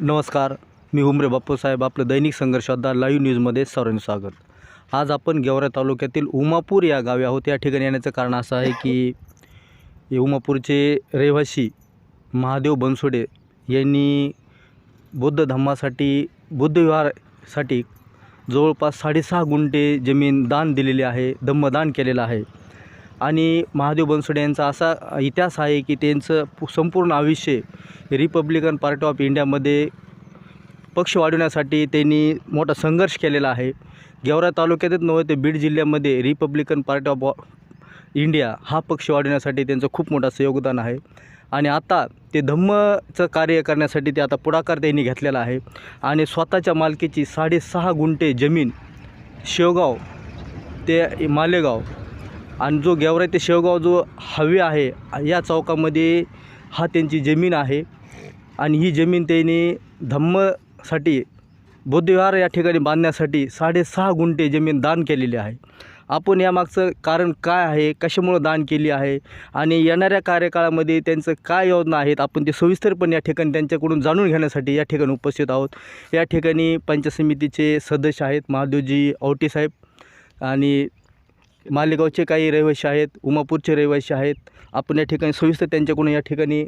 नमस्कार मी हुमरे बाप्पूसाहेब आपलं दैनिक संघर्षाद्धा लाईव्ह न्यूजमध्ये सर्वांचं स्वागत. आज आपण गेवरा तालुक्यातील उमापूर या गावी आहोत. या ठिकाणी येण्याचं कारण असं आहे की उमापूरचे रहिवासी महादेव बनसोडे यांनी बौद्ध धम्मासाठी बुद्धविहारासाठी जवळपास साडेसहा गुंठे जमीन दान दिलेली आहे धम्मदान केलेलं आहे. आणि महादेव बनसोडे यांचा असा इतिहास आहे की त्यांचं संपूर्ण आयुष्य रिपब्लिकन पार्टी ऑफ इंडियामध्ये पक्ष वाढवण्यासाठी त्यांनी मोठा संघर्ष केलेला आहे. गेवरा तालुक्यातच नव्हे ते बीड जिल्ह्यामध्ये रिपब्लिकन पार्टी ऑफ इंडिया हा पक्ष वाढवण्यासाठी त्यांचं खूप मोठं असं योगदान आहे. आणि आता ते धम्मचं कार्य करण्यासाठी ते आता पुढाकार त्यांनी घेतलेला आहे. आणि स्वतःच्या मालकीची साडेसहा गुंठे जमीन शेवगाव ते मालेगाव आणि जो गेवराई ते शेवगाव जो हवे आहे या चौकामध्ये हा त्यांची जमीन आहे. आणि ही जमीन त्यांनी धम्मसाठी बौद्धविहार या ठिकाणी बांधण्यासाठी साडेसहा गुंठे जमीन दान केलेली आहे. आपण यामागचं कारण काय आहे? कशामुळं दान केली आहे? आणि येणाऱ्या कार्यकाळामध्ये त्यांचं काय योजना आहेत? आपण ते सविस्तरपणे या ठिकाणी त्यांच्याकडून जाणून घेण्यासाठी या ठिकाणी उपस्थित आहोत. या ठिकाणी पंचायत समितीचे सदस्य आहेत महादेवजी औटीसाहेब आणि मालेगावचे काही रहिवासी आहेत उमापूरचे रहिवासी आहेत. आपण या ठिकाणी सविस्तर त्यांच्याकडून या ठिकाणी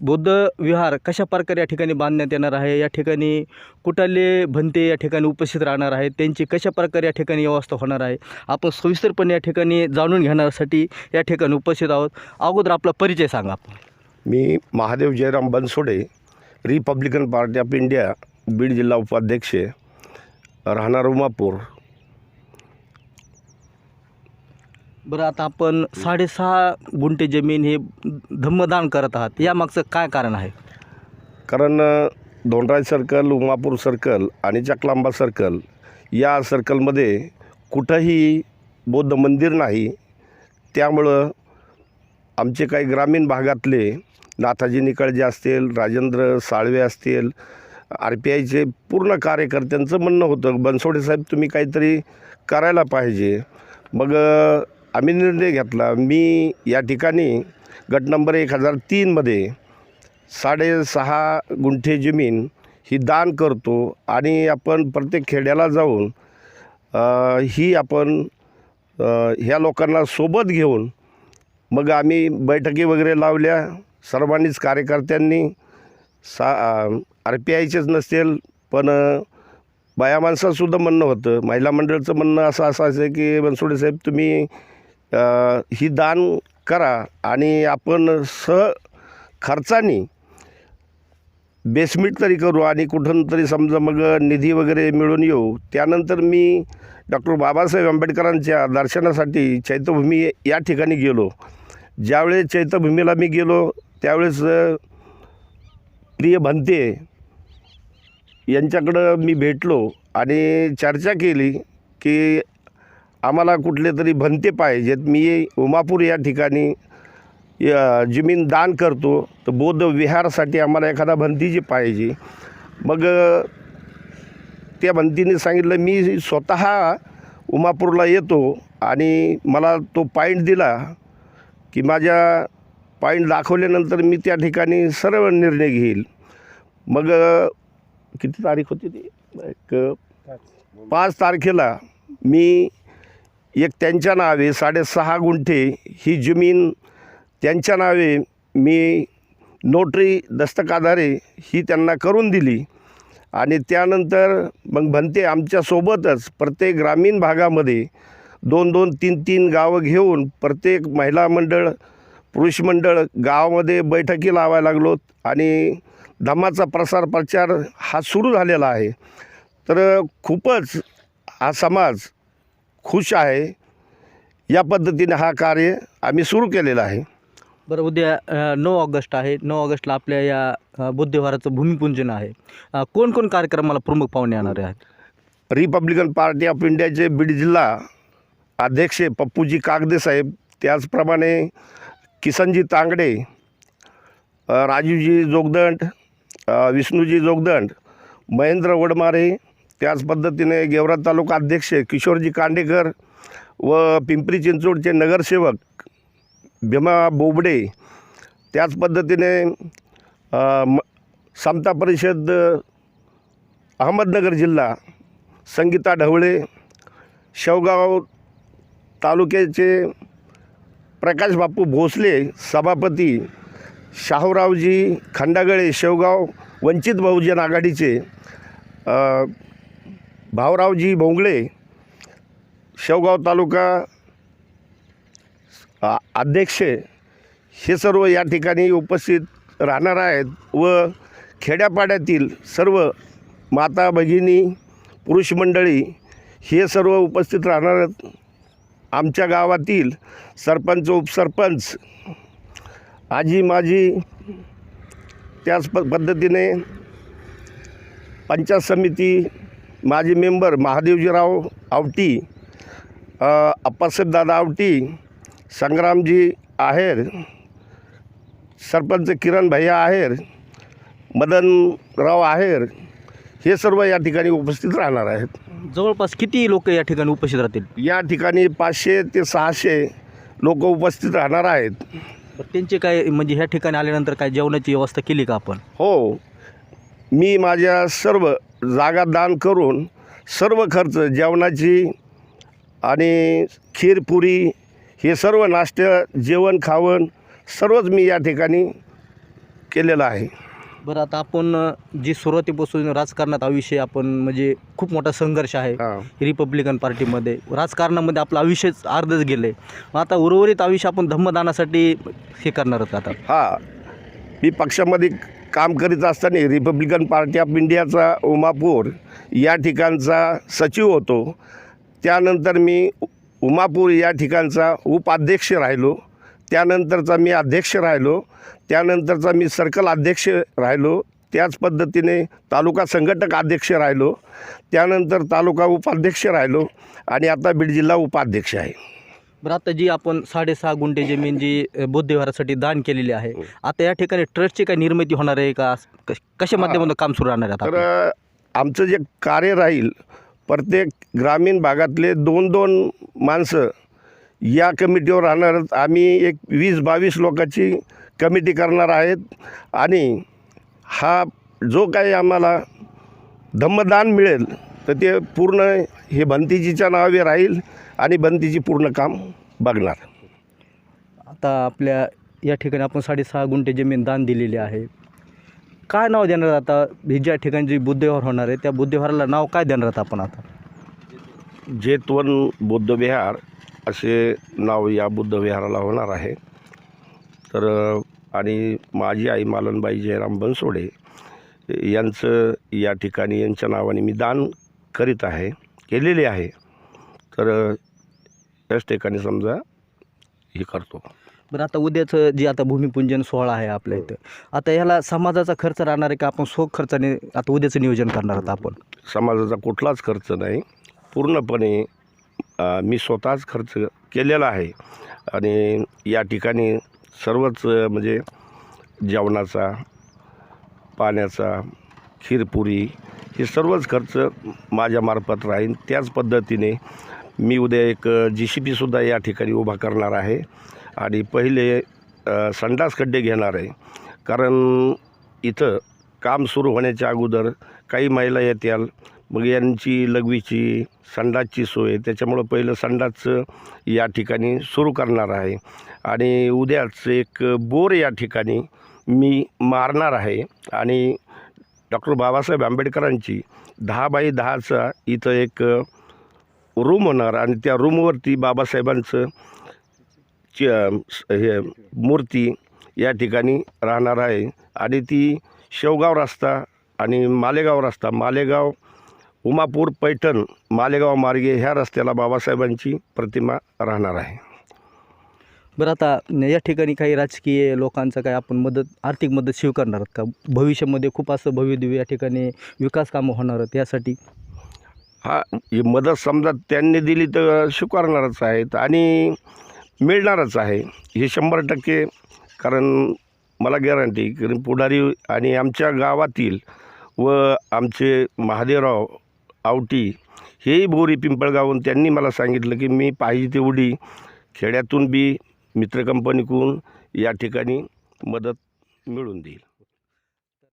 बौद्ध विहार कशा प्रकारे या ठिकाणी बांधण्यात येणार आहे या ठिकाणी कुटाले भंते या ठिकाणी उपस्थित राहणार आहेत त्यांची कशा प्रकारे या ठिकाणी व्यवस्था होणार आहे आपण सविस्तरपणे या ठिकाणी जाणून घेण्यासाठी या ठिकाणी उपस्थित आहोत. अगोदर आपला परिचय सांगा आपण. मी Mahadev Jayram Bansode Republican party of India Beed जिल्हा उपाध्यक्ष राहणार उमापूर. बरं आता आपण साडेसहा गुंठे जमीन हे धम्मदान करत आहात. यामागचं काय कारण आहे? कारण अ, धोंडराज सर्कल उमापूर सर्कल आणि चकलांबा सर्कल या सर्कलमध्ये कुठंही बौद्ध मंदिर नाही. त्यामुळं आमचे काही ग्रामीण भागातले नाथाजी निकळजे असतील राजेंद्र साळवे असतील आर पी आयचे पूर्ण कार्यकर्त्यांचं म्हणणं होतं बनसोडे साहेब तुम्ही काहीतरी करायला पाहिजे. मग आम्ही निर्णय घेतला. मी या ठिकाणी गट नंबर एक हजार तीनमध्ये साडेसहा गुंठे जमीन ही दान करतो आणि आपण प्रत्येक खेड्याला जाऊन ही आपण ह्या लोकांना सोबत घेऊन मग आम्ही बैठकी वगैरे लावल्या. सर्वांनीच कार्यकर्त्यांनी सा आर पी आयचेच नसतील पण बाया माणसांसुद्धा म्हणणं होतं. महिला मंडळचं म्हणणं असं असं असायचं की बनसोडे साहेब तुम्ही ही दान करा आणि आपण स खर्चानी बेसमिट तरी करू आणि कुठून तरी समजा मग निधी वगैरे मिळून येऊ. त्यानंतर मी डॉक्टर बाबासाहेब आंबेडकरांच्या दर्शनासाठी चैत्यभूमी या ठिकाणी गेलो. ज्यावेळेस चैत्यभूमीला मी गेलो त्यावेळेस प्रिय भंते यांच्याकडं मी भेटलो आणि चर्चा केली की आम्हाला कुठले तरी भंते पाहिजेत. मी उमापूर या ठिकाणी या जमीन दान करतो. तर बौद्ध विहारासाठी आम्हाला एखादा भंतीची पाहिजे. मग त्या भंतीने सांगितलं मी स्वतः उमापूरला येतो आणि मला तो पॉईंट दिला की माझ्या पॉईंट दाखवल्यानंतर मी त्या ठिकाणी सर्व निर्णय घेईल. मग किती तारीख होती ती? एक पाच तारखेला मी एक त्यांच्या नावे साडेसहा गुंठे ही जमीन त्यांच्या नावे मी नोटरी दस्तकाधारे ही त्यांना करून दिली. आणि त्यानंतर मग भंते आमच्यासोबतच प्रत्येक ग्रामीण भागामध्ये दोन दोन तीन तीन गावं घेऊन प्रत्येक महिला मंडळ पुरुष मंडळ गावामध्ये बैठकी लावायला लागलो आणि धम्माचा प्रसार प्रचार हा सुरू झालेला आहे. तर खूपच हा समाज खुश आहे. या पद्धतीने हा कार्य आम्ही सुरू केलेला आहे. बरं उद्या नऊ ऑगस्ट आहे. नऊ ऑगस्टला आपल्या या अ, बुद्धविहाराचं भूमिपूजन आहे. अ, कोण कोण कार्यक्रमाला प्रमुख पाहुणे येणार आहेत? रिपब्लिकन पार्टी ऑफ इंडियाचे बीड जिल्हा अध्यक्ष पप्पूजी कागदे साहेब त्याचप्रमाणे किसनजी तांगडे अ, राजूजी जोगदंड अ, विष्णूजी जोगदंड महेंद्र वडमारे त्याच पद्धतीने गेवरा तालुका अध्यक्ष किशोरजी कांडेकर व पिंपरी चिंचवडचे नगरसेवक भीमा बोबडे. त्याच पद्धतीने म समता परिषद अहमदनगर जिल्हा संगीता ढवळे शेवगाव तालुक्याचे प्रकाश बापू भोसले सभापती शाहूरावजी खंडागळे शेवगाव वंचित बहुजन आघाडीचे भाऊरावजी भोंगळे शेवगाव तालुका अध्यक्ष हे सर्व या ठिकाणी उपस्थित राहणार आहेत व खेड्यापाड्यातील सर्व माता भगिनी पुरुष मंडळी हे सर्व उपस्थित राहणार आहेत. आमच्या गावातील सरपंच उपसरपंच आजी माजी त्याच प पद्धतीने पंचायत समिती माजी मेंबर महादेवजीराव आवटी अ, अप्पासाहेब दादा आवटी संग्रामजी आहेर सरपंच किरण भैया आहेर मदनराव आहेर हे सर्व या ठिकाणी उपस्थित राहणार आहेत. जवळपास किती लोक या ठिकाणी उपस्थित राहतील? या ठिकाणी पाचशे ते सहाशे लोक उपस्थित राहणार आहेत. त्यांचे काय म्हणजे ह्या ठिकाणी आल्यानंतर काय जेवणाची व्यवस्था केली का आपण? हो. मी माझ्या सर्व जागा दान करून सर्व खर्च जेवणाची आणि खीरपुरी हे सर्व नाश्त्य जेवण खावण सर्वच मी या ठिकाणी केलेलं आहे. बरं आता आपण जी सुरुवातीपासून राजकारणात आयुष्य आपण म्हणजे खूप मोठा संघर्ष आहे हां. रिपब्लिकन पार्टीमध्ये राजकारणामध्ये आपलं आयुष्यच अर्धच गेलं आता उर्वरित आयुष्य आपण धम्मदानासाठी हे करणार आहोत आता. हा. मी पक्षामध्ये काम करीत असताना रिपब्लिकन पार्टी ऑफ इंडियाचा उमापूर या ठिकाणचा सचिव होतो. त्यानंतर मी उ- उमापूर या ठिकाणचा उपाध्यक्ष राहिलो. त्यानंतरचा मी अध्यक्ष राहिलो. त्यानंतरचा मी सर्कल अध्यक्ष राहिलो. त्याच पद्धतीने तालुका संघटक अध्यक्ष राहिलो. त्यानंतर तालुका उपाध्यक्ष राहिलो आणि आता बीड जिल्हा उपाध्यक्ष आहे. बरं आता जी आपण साडेसहा गुंठे जमीन जी अ, बौद्ध विहारासाठी दान केलेली आहे आता या ठिकाणी ट्रस्टची काय निर्मिती होणार आहे का कश- कशा माध्यमातून काम सुरू राहणार आहे तर आता आपलं? आमचं जे कार्य राहील प्रत्येक ग्रामीण भागातले दोन दोन माणसं या कमिटीवर राहणार. आम्ही एक वीस बावीस लोकांची कमिटी करणार आहेत आणि हा जो काही आम्हाला धम्मदान मिळेल तर ते पूर्ण हे भंतीजीच्या नावे राहील आणि भंतीजी पूर्ण काम बघणार. आता आपल्या या ठिकाणी आपण साडेसहा गुंठे जमीन दान दिलेली आहे. काय नाव देणार आता? ही ज्या ठिकाणी जी बुद्धविहार होणार आहे त्या बुद्धविहाराला नाव काय देणार आहात आपण आता? जेतवन बुद्धविहार असे नाव या बुद्धविहाराला होणार आहे. तर आणि माझी आई मालनबाई जयराम बनसोडे यांचं या ठिकाणी यांच्या नावाने मी दान करीत आहे केलेले आहे तर याच ठिकाणी समजा हे करतो. बरं आता उद्याचं जे आता भूमिपूजन सोहळा आहे आपल्या इथं आता ह्याला समाजाचा खर्च राहणार आहे का? आपण स्व खर्चाने आता उद्याचं नियोजन करणार आहोत आपण. समाजाचा कुठलाच खर्च नाही. पूर्णपणे मी स्वतःच खर्च केलेला आहे. आणि या ठिकाणी सर्वच म्हणजे जेवणाचा पाण्याचा खीरपुरी हे सर्वच खर्च माझ्यामार्फत राहील त्याच पद्धतीने मी उद्या एक जी सी पीसुद्धा या ठिकाणी उभा करणार आहे. आणि पहिले संडास खड्डे घेणार आहे. कारण इथं काम सुरू होण्याच्या अगोदर काही महिला येत्याल. मग यांची लघवीची संडासची सोय. त्याच्यामुळं पहिलं संडासचं या ठिकाणी सुरू करणार आहे. आणि उद्याच एक बोर या ठिकाणी मी मारणार आहे. आणि डॉक्टर बाबासाहेब आंबेडकरांची दहा बाय दहाचा इथं एक रूम होणार आणि त्या रूमवरती बाबासाहेबांचं च हे मूर्ती या ठिकाणी राहणार आहे. आणि ती शेवगाव रस्ता आणि मालेगाव रस्ता मालेगाव उमापूर पैठण मालेगाव मार्गे ह्या रस्त्याला बाबासाहेबांची प्रतिमा राहणार आहे. बरं आता या ठिकाणी काही राजकीय लोकांचं काही आपण मदत आर्थिक मदत स्वीकारणार आहात का? भविष्यामध्ये खूप असं भव्यदिव्य या ठिकाणी विकास कामं होणार आहेत यासाठी. हा ही मदत समजा त्यांनी दिली तर स्वीकारणारच आहेत आणि मिळणारच आहे. हे शंभर टक्के कारण मला गॅरंटी कारण पुढारी आणि आमच्या गावातील व आमचे महादेवराव आवटी हेही बोरी पिंपळगावून त्यांनी मला सांगितलं की मी पाहिजे तेवढी खेड्यातून बी मित्र कंपनीकडून या ठिकाणी मदत मिळून देईल.